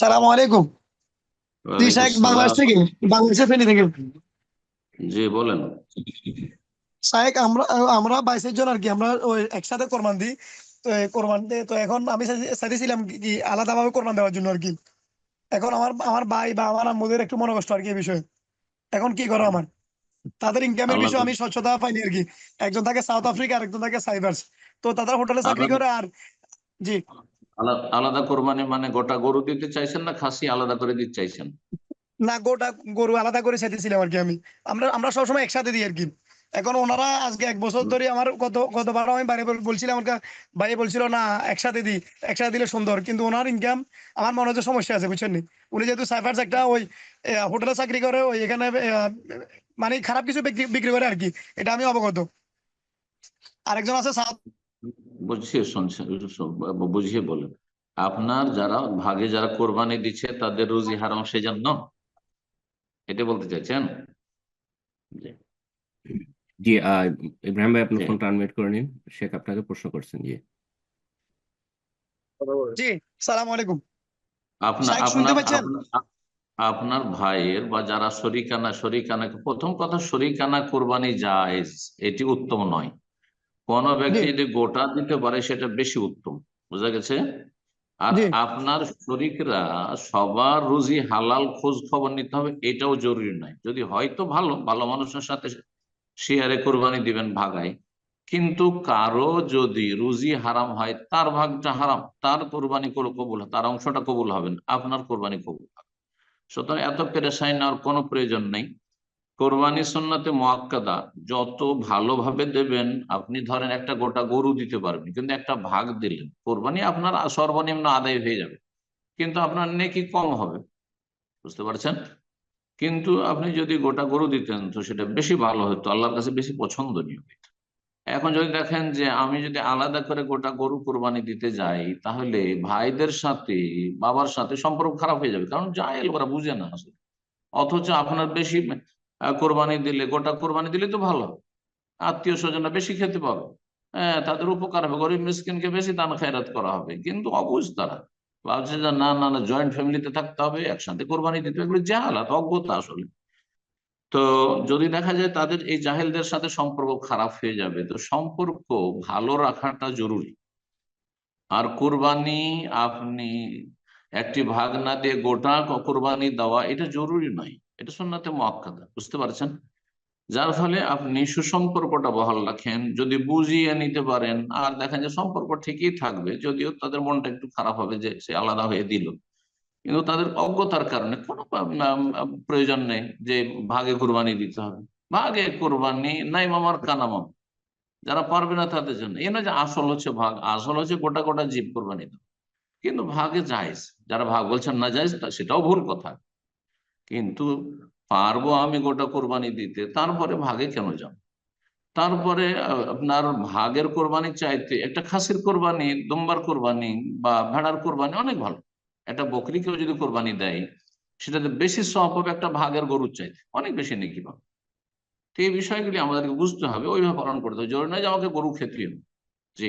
সালাম আলাইকুম। জি শাহেক বাংলাদেশ থেকে? বাংলাদেশের ফেনী থেকে? জি বলেন। শাহেক আমরা আমরা বাইশের জন আর কি আমরা ওই একসাথে কোরবান দিই। তো কোরবান দিয়ে তো এখন আমি চাইছিলাম কি আলাদা ভাবে কোরবান দেওয়ার জন্য আর কি। এখন আমার আমার ভাই বা আমার আম্মুদের একটু মনে কষ্ট আর কি এই বিষয়ে। এখন কি করো আমার? তাদের ইনকামের বিষয়ে আমি স্বচ্ছতা পাইনি আর কি। একজন থাকে সাউথ আফ্রিকা আর একজন থাকে সাইবার্স তো তাদের হোটেলে চাকরি করে আর জি। আলাদা কোরবানি মানে গোটা গরু দিতে চাইছেন না খাসি আলাদা করে দিতে চাইছেন? না, গোটা গরু আলাদা করে চাইতেছিলাম আর কি আমি। আমরা আমরা সবসময় একসাথে দিই আর কি। এখন ওনারা আজকে এক বছর ধরে আমার কত কতবার আমি বাইরে বলছিলাম আমার ভাই বলছিল, না, একসাথে দিই, একসাথে দিলে সুন্দর। কিন্তু ওনার ইনকাম আমার মনে হচ্ছে সমস্যা আছে, বুঝছেন উনি যেহেতু সাইফার্স একটা ওই হোটেলে চাকরি করে, ওই এখানে মানে খারাপ কিছু বিক্রি বিক্রি করে আর কি। এটা আমি অবগত। আরেকজন আছে সাউথ বুঝিয়ে শুনছেন বুঝিয়ে বলেন আপনার যারা ভাগে যারা কোরবানি দিচ্ছে তাদের রুজি হারাম সেজন্য? এটা বলতে চাইছেন? জি। ইব্রাহিম ভাই আপনার জি। ফোনটা আনমিউট করে নিন। শেখ আপনাকে প্রশ্ন করছেন জি। জি সালাম আলাইকুম। আপনার- আপনার ভাইয়ের বা যারা শরিকানা শরিকানা প্রথম কথা শরিকানা কোরবানি জায়েজ এটি উত্তম নয়। কোন ব্যক্তি যদি গোটা দিতে পারে সেটা বেশি উত্তম। বোঝা গেছে? আর আপনার শরিকরা সবার রুজি হালাল খোঁজ খবর নিতে হবে এটাও জরুরি নয়। যদি হয়তো ভালো ভালো মানুষের সাথে শেয়ারে কোরবানি দিবেন ভাগায়। কিন্তু কারও যদি রুজি হারাম হয় তার ভাগটা হারাম তার কোরবানি করে কবুল তার অংশটা কবুল হবে না আপনার কোরবানি কবুল হবে সুতরাং এত পেরেশাই নেওয়ার কোনো প্রয়োজন নেই। কোরবানি সুন্নাতে মোয়াক্কাদা, যত ভালোভাবে দেবেন, আপনি ধরেন একটা গোটা গরু দিতে পারবেন, কিন্তু একটা ভাগ দিলেন, কোরবানি আপনার সর্বনিম্ন আদায় হয়ে যাবে। কিন্তু আপনার নেকি কম হবে, বুঝতে পারছেন? কিন্তু আপনি যদি গোটা গরু দিতেন, তো সেটা বেশি ভালো হতো, আল্লাহর কাছে বেশি পছন্দনীয় হতো এখন যদি দেখেন যে আমি যদি আলাদা করে গোটা গরু কোরবানি দিতে যাই, তাহলে ভাইদের সাথে, বাবার সাথে সম্পর্ক খারাপ হয়ে যাবে, কারণ জাহেল ওরা বুঝে না আসলে। অথচ আপনার বেশি কোরবানি দিলে, গোটা কোরবানি দিলে তো ভালো। আত্মীয় স্বজনরা বেশি খেতে পাবে। হ্যাঁ তাদের উপকার হবে, গরিব মিসকিনকে বেশি দান খায়রাত করা হবে। কিন্তু অবুঝ তারা। ভাবছে যে না না না জয়েন্ট ফ্যামিলিতে থাকতে হবে, একসাথে কোরবানি দিতে হবে। এগুলো জাহালাত, অজ্ঞতা আসলে। তো যদি দেখা যায় তাদের এই জাহেলদের সাথে সম্পর্ক খারাপ হয়ে যাবে, তো সম্পর্ক ভালো রাখাটা জরুরি। আর কোরবানি আপনি একটি ভাগ না দিয়ে গোটা কোরবানি দেওয়া, এটা জরুরি নয়। এটা সুন্নাতে মুআক্কাদা, বুঝতে পারছেন? যার ফলে আপনি সুসম্পর্কটা বহাল রাখেন, যদি বুঝিয়ে নিতে পারেন, আর দেখেন যে সম্পর্ক ঠিকই থাকবে, যদিও তাদের মনটা একটু খারাপ হবে যে সে আলাদা হয়ে দিল। কিন্তু তাদের অজ্ঞতার কারণে কোনো প্রয়োজন নেই যে ভাগে কোরবানি দিতে হবে। ভাগে কোরবানি নাই মামার কানামাম। যারা পারবে না তাদের জন্য। এই নয় যে আসল হচ্ছে ভাগ, আসল হচ্ছে গোটা গোটা জীব কোরবানি কিন্তু ভাগে যাইজ যারা ভাগ বলছেন না যাইজ সেটাও ভুল কথা। কিন্তু পারব আমি গোটা কোরবানি দিতে, তারপরে ভাগে কেন যাব? তারপরে আপনার ভাগের কোরবানি চাইতে, একটা খাসির কোরবানি, দুম্বার কোরবানি বা ভেড়ার কোরবানি অনেক ভালো। একটা বকরিকেও যদি কোরবানি দেয়, সেটাতে বেশি সব হবে একটা ভাগের গরুর চাইতে, অনেক বেশি নাকি পাবে। তো এই বিষয়গুলি আমাদেরকে বুঝতে হবে, ওইভাবে পালন করতে হবে। জরুরি নয় যে আমাকে গরু খেতে হবে জি।